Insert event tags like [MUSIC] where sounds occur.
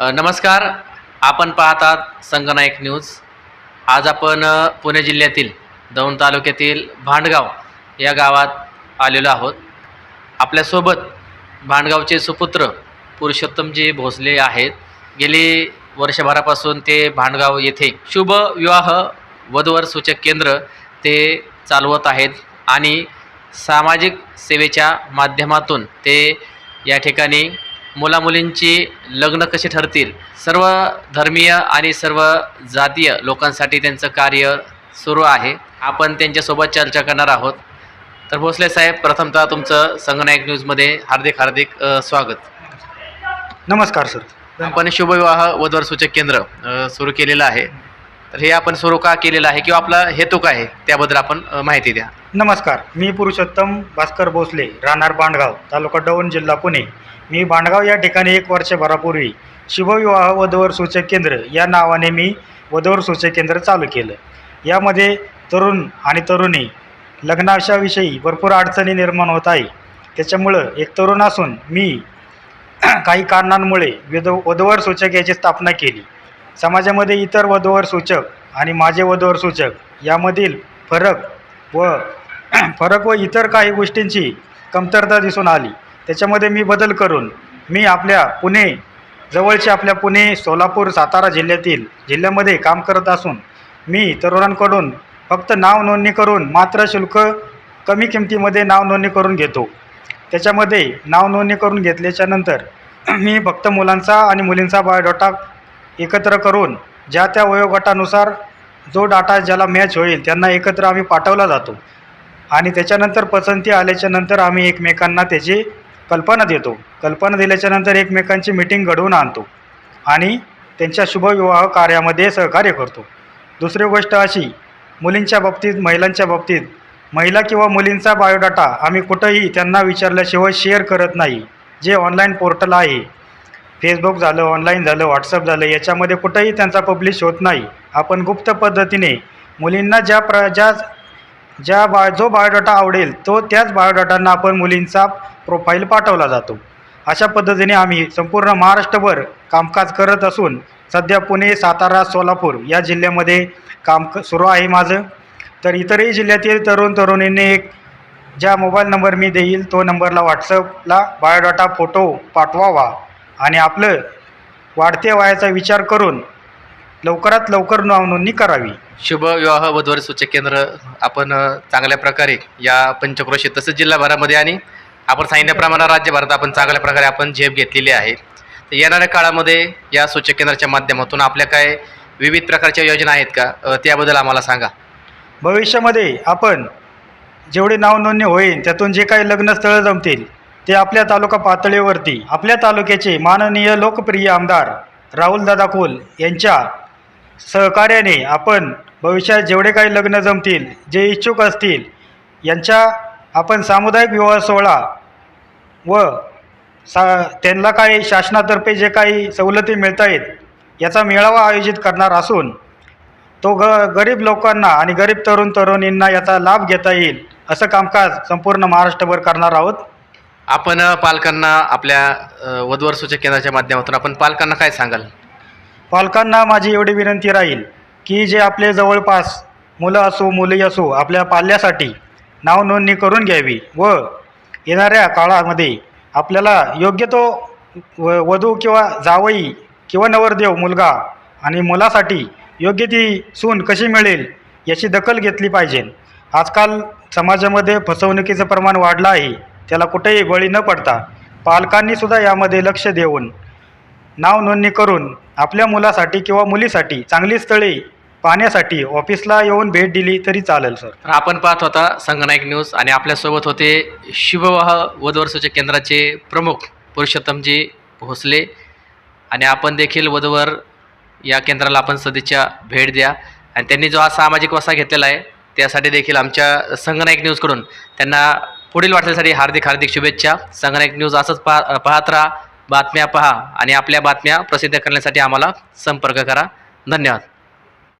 नमस्कार. आपण पाहतात संगनायक न्यूज. आज आपण पुणे जिल्ह्यातील दौंड तालुक्यातील भांडगाव या गावात आलेलो आहोत. आपल्यासोबत भांडगावचे सुपुत्र पुरुषोत्तमजी भोसले आहेत. गेली वर्षभरापासून ते भांडगाव येथे शुभ विवाह वधूवर सूचक केंद्र ते चालवत आहेत आणि सामाजिक सेवेच्या माध्यमातून ते या ठिकाणी मुलामुलींची लग्न कशी ठरतील? सर्व धर्मीय आणि सर्व जातीय लोकांसाठी त्यांचं कार्य सुरू आहे. आपण त्यांच्यासोबत चर्चा करणार आहोत. तर भोसले साहेब प्रथमतः तुमचं संगनायक न्यूजमध्ये हार्दिक हार्दिक स्वागत. नमस्कार सर. आपण शुभविवाह वधूवर सूचक केंद्र सुरू केलेलं आहे. तर हे आपण सुरू का केलेलं आहे किंवा आपला हेतू काय आहे? त्याबद्दल आपण माहिती द्या. नमस्कार मी पुरुषोत्तम भास्कर भोसले राहणार बांडगाव तालुका दौंड जिल्हा पुणे. मी बांडगाव या ठिकाणी एक वर्षभरापूर्वी शुभविवाह वधूवर सूचक केंद्र या नावाने मी वधूवर सूचक केंद्र चालू केलं. यामध्ये तरुण आणि तरुणी लग्नाशाविषयी भरपूर अडचणी निर्माण होत आहे. त्याच्यामुळं एक तरुण असून मी [CLEARS THROAT] काही कारणांमुळे विध वधूवर सूचक याची स्थापना केली. समाजामध्ये इतर वधूवर सूचक आणि माझे वधूवर सूचक यामधील फरक व [CLEARS THROAT] फरक व इतर काही गोष्टींची कमतरता दिसून आली. त्याच्यामध्ये मी बदल करून मी आपल्या पुणे जवळचे आपल्या पुणे सोलापूर सातारा जिल्ह्यातील जिल्ह्यामध्ये काम करत असून मी तरुणांकडून फक्त नाव नोंदणी करून मात्र शुल्क कमी किमतीमध्ये नाव नोंदणी करून घेतो. त्याच्यामध्ये नाव नोंदणी करून घेतल्याच्यानंतर [CLEARS THROAT] मी फक्त मुलांचा आणि मुलींचा बायोडाटा एकत्र करून ज्या त्या वयोगटानुसार जो डाटा ज्याला मॅच होईल त्यांना एकत्र आम्ही पाठवला जातो. आणि त्याच्यानंतर पसंती आल्याच्यानंतर आम्ही एकमेकांना त्याची कल्पना देतो. कल्पना दिल्याच्यानंतर एकमेकांची मिटिंग घडवून आणतो आणि त्यांच्या शुभविवाह कार्यामध्ये सहकार्य करतो. दुसरी गोष्ट अशी मुलींच्या बाबतीत महिलांच्या बाबतीत महिला किंवा मुलींचा बायोडाटा आम्ही कुठंही त्यांना विचारल्याशिवाय शेअर करत नाही. जे ऑनलाईन पोर्टल आहे फेसबुक झालं ऑनलाईन झालं व्हॉट्सअप झालं याच्यामध्ये कुठंही त्यांचा पब्लिश होत नाही. आपण गुप्त पद्धतीने मुलींना ज्या प्र ज्या ज्या बा जो बायोडाटा आवडेल तो त्याच बायोडाटांना आपण मुलींचा प्रोफाईल पाठवला जातो. अशा पद्धतीने आम्ही संपूर्ण महाराष्ट्रभर कामकाज करत असून सध्या पुणे सातारा सोलापूर या जिल्ह्यामध्ये काम क सुरू आहे माझं. तर इतरही जिल्ह्यातील तरुण तरुणींनी एक ज्या मोबाईल नंबर मी देईल तो नंबरला व्हॉट्सअपला बायोडाटा फोटो पाठवावा आणि आपलं वाढत्या वयाचा विचार करून लवकरात लवकर नाव नोंदणी करावी. शुभ विवाह वधूवर सूचक केंद्र आपण अ, चांगल्या प्रकारे या पंचक्रोशी तसंच जिल्हाभरामध्ये आणि आपण सांगितल्याप्रमाणे राज्यभरात आपण चांगल्या प्रकारे आपण झेप घेतलेली आहे. तर येणाऱ्या काळामध्ये या सूचक केंद्राच्या माध्यमातून आपल्या काय विविध प्रकारच्या योजना आहेत का? अ, त्याबद्दल आम्हाला सांगा. भविष्यामध्ये आपण जेवढे नाव नोंदणी होईल त्यातून जे काही लग्नस्थळं जमतील ते आपल्या तालुका पातळीवरती आपल्या तालुक्याचे माननीय लोकप्रिय आमदार राहुलदादा कोल यांच्या सहकार्याने आपण भविष्यात जेवढे काही लग्न जमतील जे इच्छुक असतील यांच्या आपण सामुदायिक विवाह सोहळा व सा त्यांना काही शासनातर्फे जे काही सवलती मिळत आहेत याचा मेळावा आयोजित करणार असून तो ग गरीब लोकांना आणि गरीब तरुण तरुणींना याचा लाभ घेता येईल असं कामकाज संपूर्ण महाराष्ट्रभर करणार आहोत. आपण पालकांना आपल्या वधवर सूचक केंद्राच्या माध्यमातून आपण पालकांना काय सांगाल? पालकांना माझी एवढी विनंती राहील की जे आपले जवळपास मुलं असो मुली असो आपल्या पाल्यासाठी नाव नोंदणी करून घ्यावी व येणाऱ्या काळामध्ये आपल्याला योग्य तो व वधू किंवा जावई किंवा नवरदेव मुलगा आणि मुलासाठी योग्य ती सून कशी मिळेल याची दखल घेतली पाहिजे. आजकाल समाजामध्ये फसवणुकीचं प्रमाण वाढलं आहे त्याला कुठेही बळी न पडता पालकांनीसुद्धा यामध्ये लक्ष देऊन नाव नोंदणी करून आपल्या मुलासाठी किंवा मुलीसाठी चांगली स्थळे पाहण्यासाठी ऑफिसला येऊन भेट दिली तरी चालेल सर. तर आपण पाहत होता संगनायक न्यूज आणि आपल्यासोबत होते शिववाह वधवर्षाच्या सूचक केंद्राचे प्रमुख पुरुषोत्तमजी भोसले. आणि आपण देखील वधवर या केंद्राला आपण सदिच्छा भेट द्या. आणि त्यांनी जो हा सामाजिक वसा घेतलेला आहे त्यासाठी देखील आमच्या संगनायक न्यूजकडून त्यांना पुढील वाटण्यासाठी हार्दिक हार्दिक शुभेच्छा. संगनायक न्यूज असंच पाह पाहत राहा. बातम्या पहा आणि आपल्या बातम्या प्रसिद्ध करण्यासाठी आम्हाला संपर्क करा. धन्यवाद.